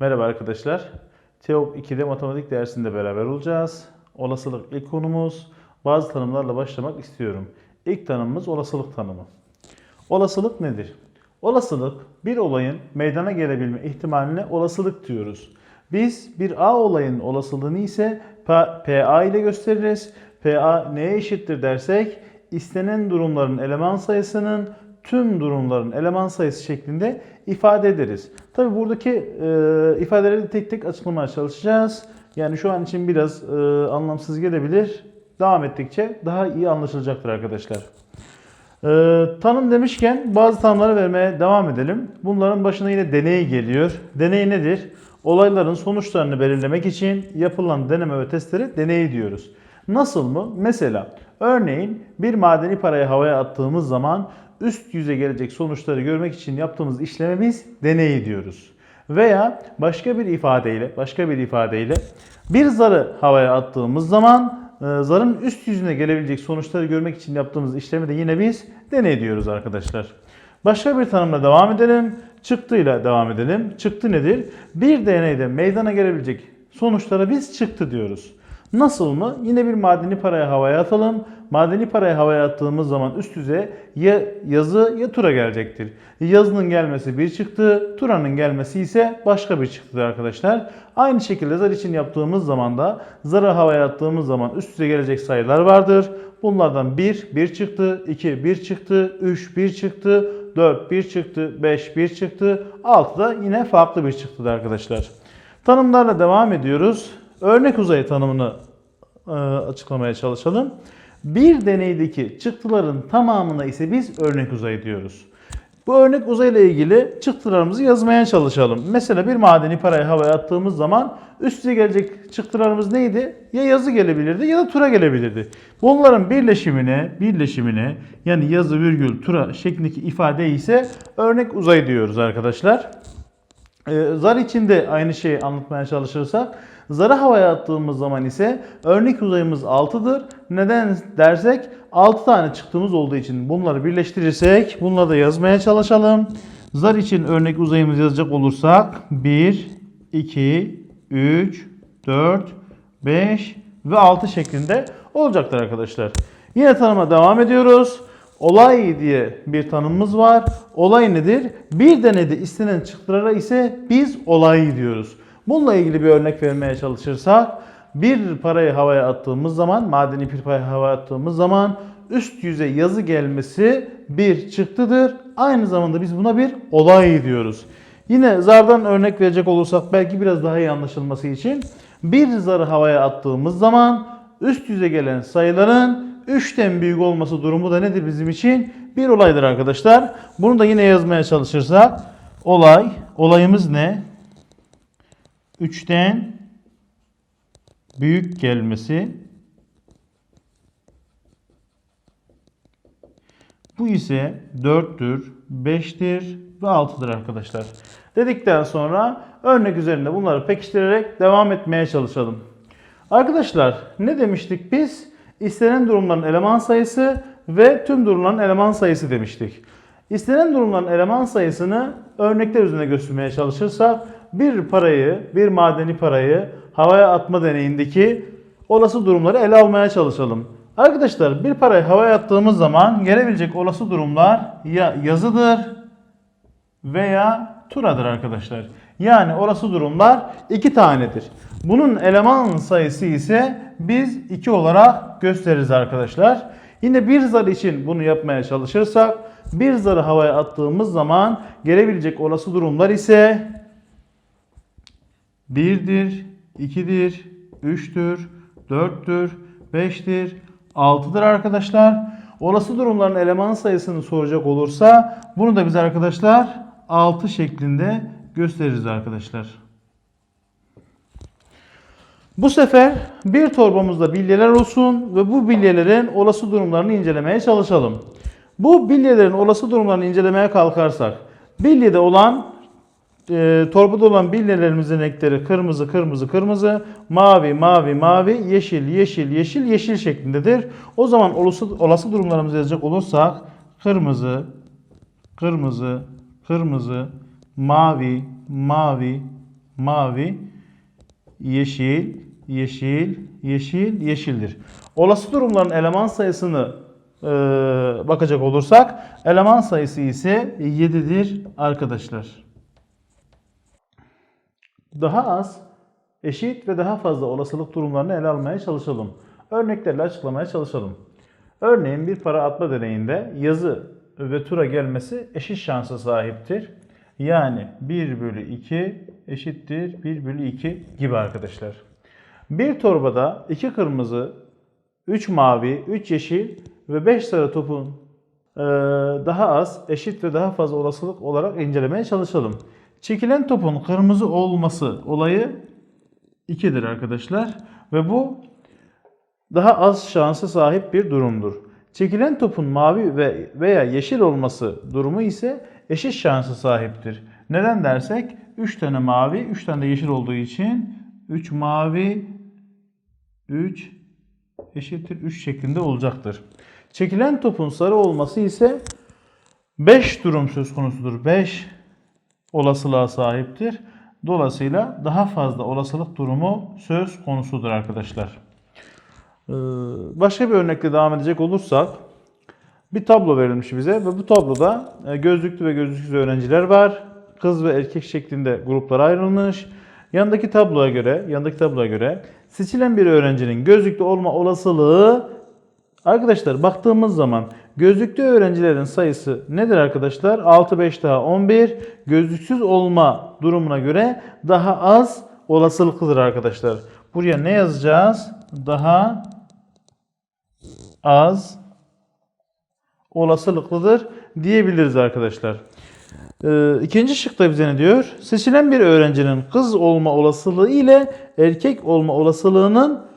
Merhaba arkadaşlar. TEOK 2'de matematik dersinde beraber olacağız. Olasılık ilk konumuz. Bazı tanımlarla başlamak istiyorum. İlk tanımımız olasılık tanımı. Olasılık nedir? Olasılık bir olayın meydana gelebilme ihtimaline olasılık diyoruz. Biz bir A olayın olasılığını ise PA ile gösteririz. PA neye eşittir dersek istenen durumların eleman sayısının tüm durumların eleman sayısı şeklinde ifade ederiz. Tabi buradaki e, ifadeleri tek tek açıklamaya çalışacağız. Yani şu an için biraz e, anlamsız gelebilir. Devam ettikçe daha iyi anlaşılacaktır arkadaşlar. Ee, tanım demişken bazı tanımları vermeye devam edelim. Bunların başına yine deney geliyor. Deney nedir? Olayların sonuçlarını belirlemek için yapılan deneme ve testleri deney diyoruz. Nasıl mı? Mesela örneğin bir madeni parayı havaya attığımız zaman üst yüze gelecek sonuçları görmek için yaptığımız işleme biz deney diyoruz. Veya başka bir ifadeyle, başka bir ifadeyle bir zarı havaya attığımız zaman e, zarın üst yüzüne gelebilecek sonuçları görmek için yaptığımız işlemi de yine biz deney diyoruz arkadaşlar. Başka bir tanımla devam edelim. Çıktıyla devam edelim. Çıktı nedir? Bir deneyde meydana gelebilecek sonuçlara biz çıktı diyoruz. Nasıl mı? Yine bir madeni parayı havaya atalım. Madeni parayı havaya attığımız zaman üst yüze ya yazı ya tura gelecektir. Yazının gelmesi bir çıktı, turanın gelmesi ise başka bir çıktıdır arkadaşlar. Aynı şekilde zar için yaptığımız zaman da zarı havaya attığımız zaman üst yüze gelecek sayılar vardır. Bunlardan 1, 1 çıktı, 2, 1 çıktı, 3, 1 çıktı, 4, 1 çıktı, 5, 1 çıktı, 6 da yine farklı bir çıktıdır arkadaşlar. Tanımlarla devam ediyoruz. Örnek uzayı tanımını e, açıklamaya çalışalım. Bir deneydeki çıktıların tamamına ise biz örnek uzayı diyoruz. Bu örnek uzayla ilgili çıktılarımızı yazmaya çalışalım. Mesela bir madeni parayı havaya attığımız zaman üstüne gelecek çıktılarımız neydi? Ya yazı gelebilirdi ya da tura gelebilirdi. Bunların birleşimine, birleşimine yani yazı virgül tura şeklindeki ifade ise örnek uzay diyoruz arkadaşlar. Ee, zar için de aynı şeyi anlatmaya çalışırsak zarı havaya attığımız zaman ise örnek uzayımız 6'dır. Neden dersek 6 tane çıktığımız olduğu için bunları birleştirirsek bunları da yazmaya çalışalım. Zar için örnek uzayımız yazacak olursak 1, 2, 3, 4, 5 ve 6 şeklinde olacaktır arkadaşlar. Yine tanıma devam ediyoruz. Olay diye bir tanımımız var. Olay nedir? Bir denede istenen çıktılara ise biz olay diyoruz. Bununla ilgili bir örnek vermeye çalışırsak bir parayı havaya attığımız zaman, madeni bir parayı havaya attığımız zaman üst yüze yazı gelmesi bir çıktıdır. Aynı zamanda biz buna bir olay diyoruz. Yine zardan örnek verecek olursak belki biraz daha iyi anlaşılması için bir zarı havaya attığımız zaman üst yüze gelen sayıların 3'ten büyük olması durumu da nedir bizim için? Bir olaydır arkadaşlar. Bunu da yine yazmaya çalışırsak olay, olayımız ne? 3'ten büyük gelmesi Bu ise 4'tür, 5'tir ve 6'dır arkadaşlar. Dedikten sonra örnek üzerinde bunları pekiştirerek devam etmeye çalışalım. Arkadaşlar ne demiştik biz? İstenen durumların eleman sayısı ve tüm durumların eleman sayısı demiştik. İstenen durumların eleman sayısını örnekler üzerinde göstermeye çalışırsak bir parayı, bir madeni parayı havaya atma deneyindeki olası durumları ele almaya çalışalım. Arkadaşlar bir parayı havaya attığımız zaman gelebilecek olası durumlar ya yazıdır veya turadır arkadaşlar. Yani olası durumlar iki tanedir. Bunun eleman sayısı ise biz 2 olarak gösteririz arkadaşlar. Yine bir zar için bunu yapmaya çalışırsak bir zarı havaya attığımız zaman gelebilecek olası durumlar ise 1'dir, 2'dir, 3'tür, 4'tür, 5'tir, 6'dır arkadaşlar. Olası durumların eleman sayısını soracak olursa bunu da biz arkadaşlar 6 şeklinde gösteririz arkadaşlar. Bu sefer bir torbamızda bilyeler olsun ve bu bilyelerin olası durumlarını incelemeye çalışalım. Bu bilyelerin olası durumlarını incelemeye kalkarsak bilyede olan e, torbada olan bilyelerimizin renkleri kırmızı, kırmızı, kırmızı, mavi, mavi, mavi, yeşil, yeşil, yeşil, yeşil şeklindedir. O zaman olası, olası durumlarımızı yazacak olursak kırmızı, kırmızı, kırmızı, mavi, mavi, mavi, yeşil, yeşil, yeşil, yeşildir. Olası durumların eleman sayısını e, bakacak olursak eleman sayısı ise 7'dir arkadaşlar. Daha az, eşit ve daha fazla olasılık durumlarını ele almaya çalışalım. Örneklerle açıklamaya çalışalım. Örneğin bir para atma deneyinde yazı ve tura gelmesi eşit şansa sahiptir. Yani 1 bölü 2 eşittir 1 bölü 2 gibi arkadaşlar. Bir torbada 2 kırmızı, 3 mavi, 3 yeşil ve 5 sarı topun daha az, eşit ve daha fazla olasılık olarak incelemeye çalışalım. Çekilen topun kırmızı olması olayı 2'dir arkadaşlar. Ve bu daha az şansa sahip bir durumdur. Çekilen topun mavi ve veya yeşil olması durumu ise eşit şansa sahiptir. Neden dersek 3 tane mavi, 3 tane de yeşil olduğu için 3 mavi, 3 eşittir 3 şeklinde olacaktır. Çekilen topun sarı olması ise 5 durum söz konusudur. 5 olasılığa sahiptir. Dolayısıyla daha fazla olasılık durumu söz konusudur arkadaşlar. Ee, Başka bir örnekle devam edecek olursak bir tablo verilmiş bize ve bu tabloda e, gözlüklü ve gözlüksüz öğrenciler var. Kız ve erkek şeklinde gruplara ayrılmış. Yanındaki tabloya göre, yanındaki tabloya göre seçilen bir öğrencinin gözlüklü olma olasılığı Arkadaşlar baktığımız zaman gözlüklü öğrencilerin sayısı nedir arkadaşlar? 6 5 daha 11. Gözlüksüz olma durumuna göre daha az olasılıklıdır arkadaşlar. Buraya ne yazacağız? Daha az olasılıklıdır diyebiliriz arkadaşlar. Ee, ikinci şıkta bize ne diyor? Seçilen bir öğrencinin kız olma olasılığı ile erkek olma olasılığının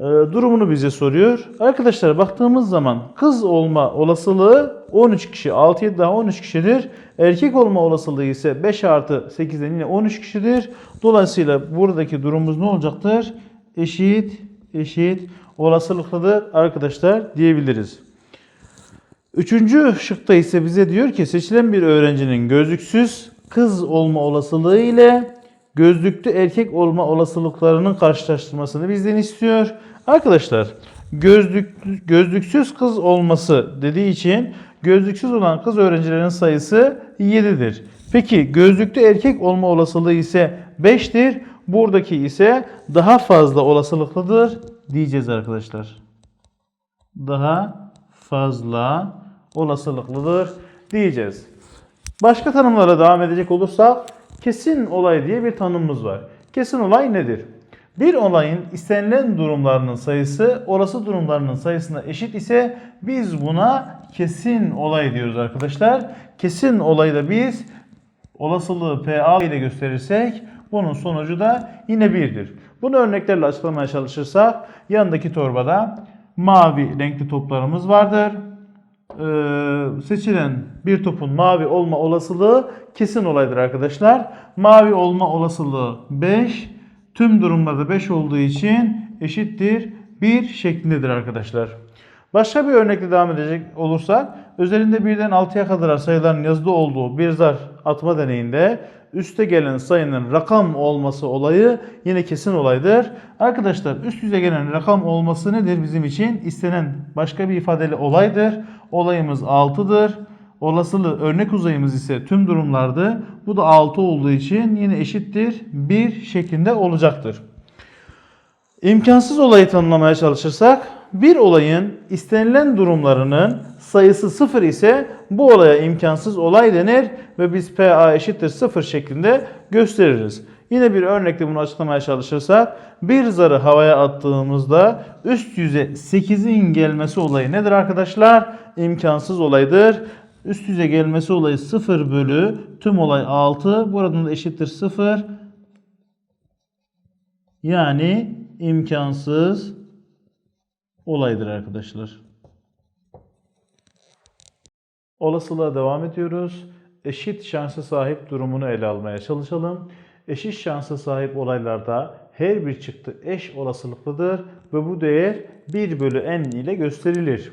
durumunu bize soruyor. Arkadaşlar baktığımız zaman kız olma olasılığı 13 kişi. 6 7 daha 13 kişidir. Erkek olma olasılığı ise 5 artı 8'den yine 13 kişidir. Dolayısıyla buradaki durumumuz ne olacaktır? Eşit, eşit olasılıklıdır arkadaşlar diyebiliriz. Üçüncü şıkta ise bize diyor ki seçilen bir öğrencinin gözlüksüz kız olma olasılığı ile gözlüklü erkek olma olasılıklarının karşılaştırmasını bizden istiyor. Arkadaşlar gözlük, gözlüksüz kız olması dediği için gözlüksüz olan kız öğrencilerin sayısı 7'dir. Peki gözlüklü erkek olma olasılığı ise 5'tir. Buradaki ise daha fazla olasılıklıdır diyeceğiz arkadaşlar. Daha fazla olasılıklıdır diyeceğiz. Başka tanımlara devam edecek olursak kesin olay diye bir tanımımız var. Kesin olay nedir? Bir olayın istenilen durumlarının sayısı olası durumlarının sayısına eşit ise biz buna kesin olay diyoruz arkadaşlar. Kesin olayı da biz olasılığı PA ile gösterirsek bunun sonucu da yine 1'dir. Bunu örneklerle açıklamaya çalışırsak yanındaki torbada mavi renkli toplarımız vardır. Ee, seçilen bir topun mavi olma olasılığı kesin olaydır arkadaşlar. Mavi olma olasılığı 5. Tüm durumlarda 5 olduğu için eşittir 1 şeklindedir arkadaşlar. Başka bir örnekle devam edecek olursak özelinde birden 6'ya kadar sayıların yazılı olduğu bir zar atma deneyinde üste gelen sayının rakam olması olayı yine kesin olaydır. Arkadaşlar üst yüze gelen rakam olması nedir bizim için? İstenen başka bir ifadeli olaydır. Olayımız 6'dır. Olasılığı örnek uzayımız ise tüm durumlarda bu da 6 olduğu için yine eşittir 1 şeklinde olacaktır. İmkansız olayı tanımlamaya çalışırsak bir olayın istenilen durumlarının sayısı 0 ise bu olaya imkansız olay denir ve biz PA eşittir 0 şeklinde gösteririz. Yine bir örnekle bunu açıklamaya çalışırsak bir zarı havaya attığımızda üst yüze 8'in gelmesi olayı nedir arkadaşlar? İmkansız olaydır. Üst yüze gelmesi olayı 0 bölü tüm olay 6. Buradan da eşittir 0. Yani imkansız olaydır arkadaşlar. Olasılığa devam ediyoruz. Eşit şansa sahip durumunu ele almaya çalışalım. Eşit şansa sahip olaylarda her bir çıktı eş olasılıklıdır ve bu değer 1 bölü n ile gösterilir.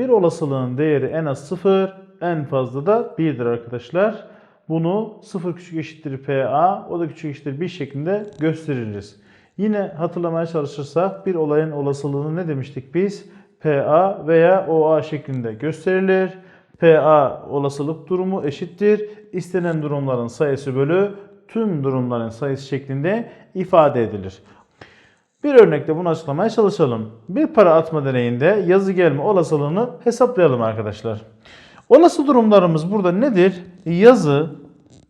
Bir olasılığın değeri en az 0, en fazla da 1'dir arkadaşlar. bunu 0 küçük eşittir PA, o da küçük eşittir 1 şeklinde gösteririz. Yine hatırlamaya çalışırsak bir olayın olasılığını ne demiştik biz? PA veya OA şeklinde gösterilir. PA olasılık durumu eşittir. İstenen durumların sayısı bölü tüm durumların sayısı şeklinde ifade edilir. Bir örnekle bunu açıklamaya çalışalım. Bir para atma deneyinde yazı gelme olasılığını hesaplayalım arkadaşlar. Olası durumlarımız burada nedir? Yazı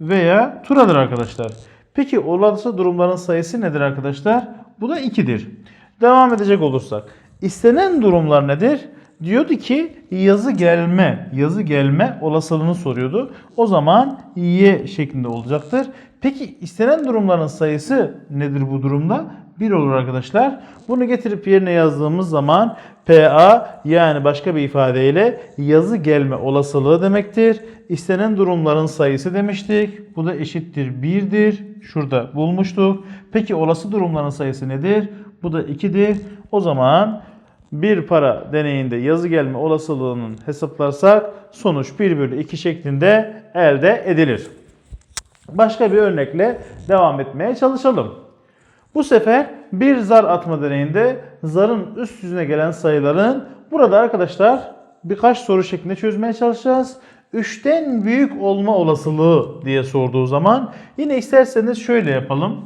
veya turadır arkadaşlar. Peki olası durumların sayısı nedir arkadaşlar? Bu da 2'dir. Devam edecek olursak. istenen durumlar nedir? Diyordu ki yazı gelme, yazı gelme olasılığını soruyordu. O zaman y şeklinde olacaktır. Peki istenen durumların sayısı nedir bu durumda? 1 olur arkadaşlar. Bunu getirip yerine yazdığımız zaman PA yani başka bir ifadeyle yazı gelme olasılığı demektir. İstenen durumların sayısı demiştik. Bu da eşittir 1'dir. Şurada bulmuştuk. Peki olası durumların sayısı nedir? Bu da 2'dir. O zaman bir para deneyinde yazı gelme olasılığının hesaplarsak sonuç 1 bölü 2 şeklinde elde edilir. Başka bir örnekle devam etmeye çalışalım. Bu sefer bir zar atma deneyinde zarın üst yüzüne gelen sayıların burada arkadaşlar birkaç soru şeklinde çözmeye çalışacağız. 3'ten büyük olma olasılığı diye sorduğu zaman yine isterseniz şöyle yapalım.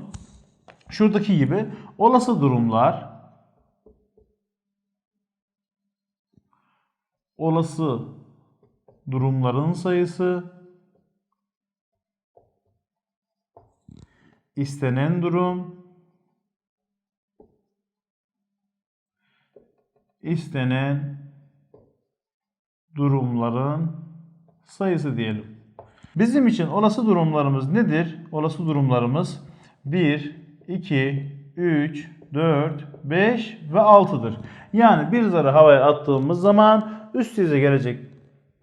Şuradaki gibi olası durumlar olası durumların sayısı istenen durum istenen durumların sayısı diyelim. Bizim için olası durumlarımız nedir? Olası durumlarımız 1, 2, 3, 4, 5 ve 6'dır. Yani bir zarı havaya attığımız zaman üst yüze gelecek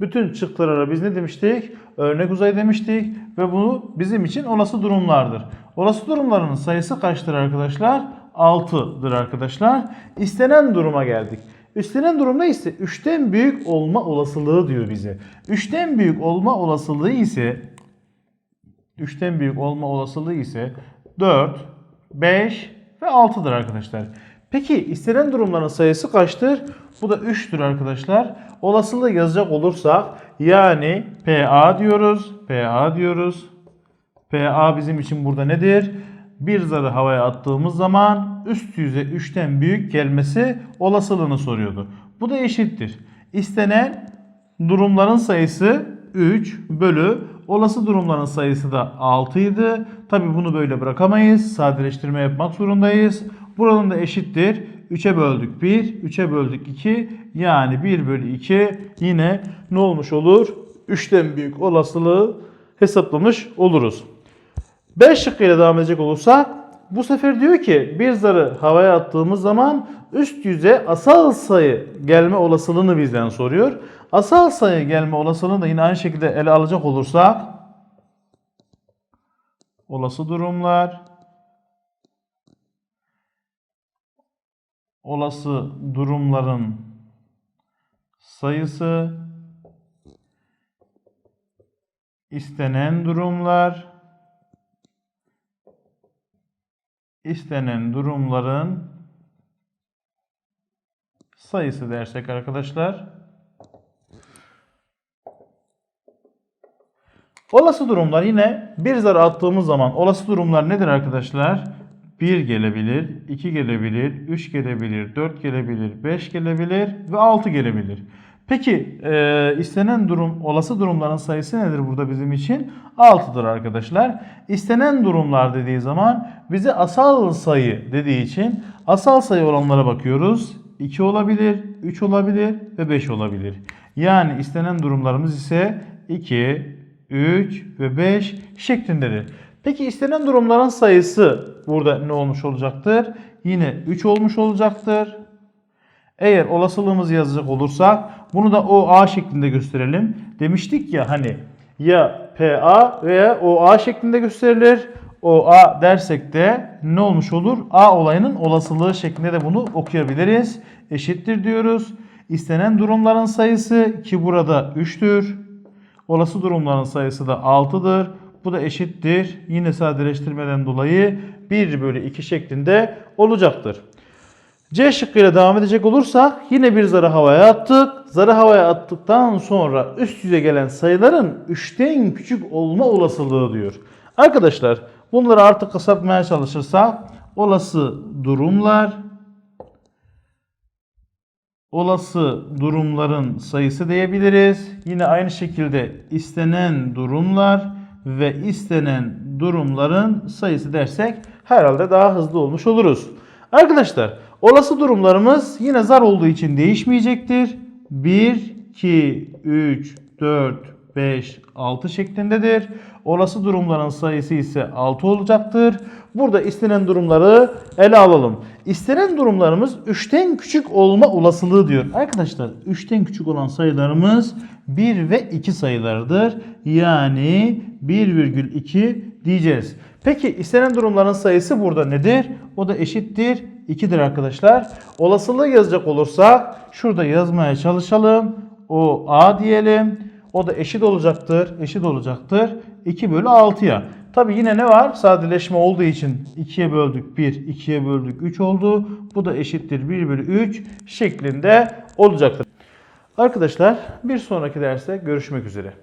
bütün çıktılara biz ne demiştik? Örnek uzay demiştik ve bu bizim için olası durumlardır. Olası durumların sayısı kaçtır arkadaşlar? 6'dır arkadaşlar. İstenen duruma geldik. İstenen durumda ise 3'ten büyük olma olasılığı diyor bize. 3'ten büyük olma olasılığı ise 3'ten büyük olma olasılığı ise 4, 5 ve 6'dır arkadaşlar. Peki istenen durumların sayısı kaçtır? Bu da 3'tür arkadaşlar. Olasılığı yazacak olursak yani PA diyoruz. PA diyoruz. PA bizim için burada nedir? Bir zarı havaya attığımız zaman üst yüze 3'ten büyük gelmesi olasılığını soruyordu. Bu da eşittir. İstenen durumların sayısı 3 bölü olası durumların sayısı da 6 idi. Tabi bunu böyle bırakamayız. Sadeleştirme yapmak zorundayız. Buranın da eşittir. 3'e böldük 1, 3'e böldük 2. Yani 1 bölü 2 yine ne olmuş olur? 3'ten büyük olasılığı hesaplamış oluruz. B şıkkıyla devam edecek olursak bu sefer diyor ki bir zarı havaya attığımız zaman üst yüze asal sayı gelme olasılığını bizden soruyor. Asal sayı gelme olasılığını da yine aynı şekilde ele alacak olursak olası durumlar olası durumların sayısı istenen durumlar istenen durumların sayısı dersek arkadaşlar. Olası durumlar yine bir zar attığımız zaman olası durumlar nedir arkadaşlar? 1 gelebilir, 2 gelebilir, 3 gelebilir, 4 gelebilir, 5 gelebilir ve 6 gelebilir. Peki e, istenen durum, olası durumların sayısı nedir burada bizim için? 6'dır arkadaşlar. İstenen durumlar dediği zaman bize asal sayı dediği için asal sayı olanlara bakıyoruz. 2 olabilir, 3 olabilir ve 5 olabilir. Yani istenen durumlarımız ise 2, 3 ve 5 şeklindedir. Peki istenen durumların sayısı burada ne olmuş olacaktır? Yine 3 olmuş olacaktır. Eğer olasılığımızı yazacak olursak bunu da OA şeklinde gösterelim. Demiştik ya hani ya PA veya OA şeklinde gösterilir. OA dersek de ne olmuş olur? A olayının olasılığı şeklinde de bunu okuyabiliriz. Eşittir diyoruz. İstenen durumların sayısı ki burada 3'tür. Olası durumların sayısı da 6'dır. Bu da eşittir. Yine sadeleştirmeden dolayı 1 bölü 2 şeklinde olacaktır. C şıkkıyla devam edecek olursak yine bir zarı havaya attık. Zarı havaya attıktan sonra üst yüze gelen sayıların 3'ten küçük olma olasılığı diyor. Arkadaşlar bunları artık kısaltmaya çalışırsak olası durumlar olası durumların sayısı diyebiliriz. Yine aynı şekilde istenen durumlar ve istenen durumların sayısı dersek herhalde daha hızlı olmuş oluruz. Arkadaşlar olası durumlarımız yine zar olduğu için değişmeyecektir. 1, 2, 3, 4, 5, 6 şeklindedir. Olası durumların sayısı ise 6 olacaktır. Burada istenen durumları ele alalım. İstenen durumlarımız 3'ten küçük olma olasılığı diyor. Arkadaşlar 3'ten küçük olan sayılarımız 1 ve 2 sayılarıdır. Yani 1,2 diyeceğiz. Peki istenen durumların sayısı burada nedir? O da eşittir 2'dir arkadaşlar. Olasılığı yazacak olursak şurada yazmaya çalışalım. O A diyelim. O da eşit olacaktır. Eşit olacaktır. 2 bölü 6'ya. Tabi yine ne var? Sadeleşme olduğu için 2'ye böldük 1, 2'ye böldük 3 oldu. Bu da eşittir 1 bölü 3 şeklinde olacaktır. Arkadaşlar bir sonraki derste görüşmek üzere.